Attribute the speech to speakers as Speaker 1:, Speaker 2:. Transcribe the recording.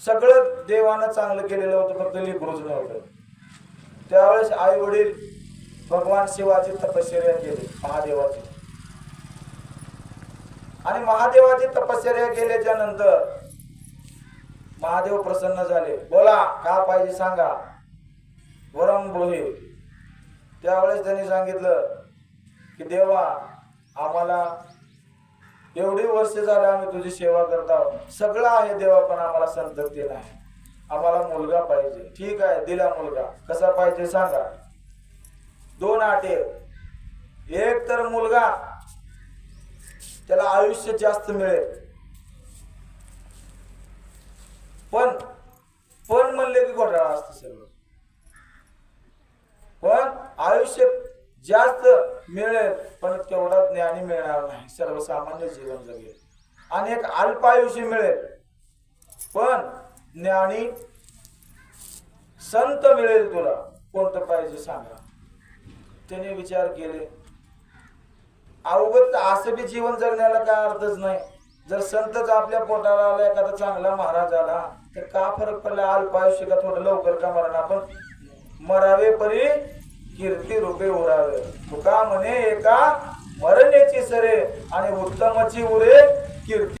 Speaker 1: सगळं देवानं चांगलं केलेलं होतं फक्त लिपरूच नव्हतं त्यावेळेस आई वडील भगवान शिवाची तपश्चर्या केली महादेवाची. आणि महादेवाची तपश्चर्या केल्याच्यानंतर महादेव प्रसन्न झाले. बोला का पाहिजे सांगा. वरम ब्रोहे त्यावेळेस त्यांनी सांगितलं की देवा आम्हाला एवढी वर्ष झालं आम्ही तुझी सेवा करत आहोत. सगळं आहे देवा पण आम्हाला संतती नाही. आम्हाला मुलगा पाहिजे. ठीक आहे दिला मुलगा. कसा पाहिजे सांगा? दोन आटे एक तर मुलगा त्याला आयुष्य जास्त मिळेल. पण पण म्हणले की घोटाळा असतं सगळं. पण आयुष्य जास्त मिळेल पण तेवढा ज्ञानी मिळणार नाही सर्वसामान्य जीवन जगेल. आणि एक अल्प आयुष्य मिळेल. पण ज्ञानी संत मिळेल तुला कोणतं पाहिजे सांगा. त्याने विचार केले. अवगत असं बी जीवन जगण्याला काय अर्थच नाही. जर संतच आपल्या पोटाला आला एखादा चांगला महाराज आला तर का फरक पडला? अल्प आयुष्य का थोडं लवकर का मरण आपण मरावे परी कीर्ती रूपे उरावे. तुका म्हणे एका मरण्याची सरे आणि उत्तमाची उरे कीर्ती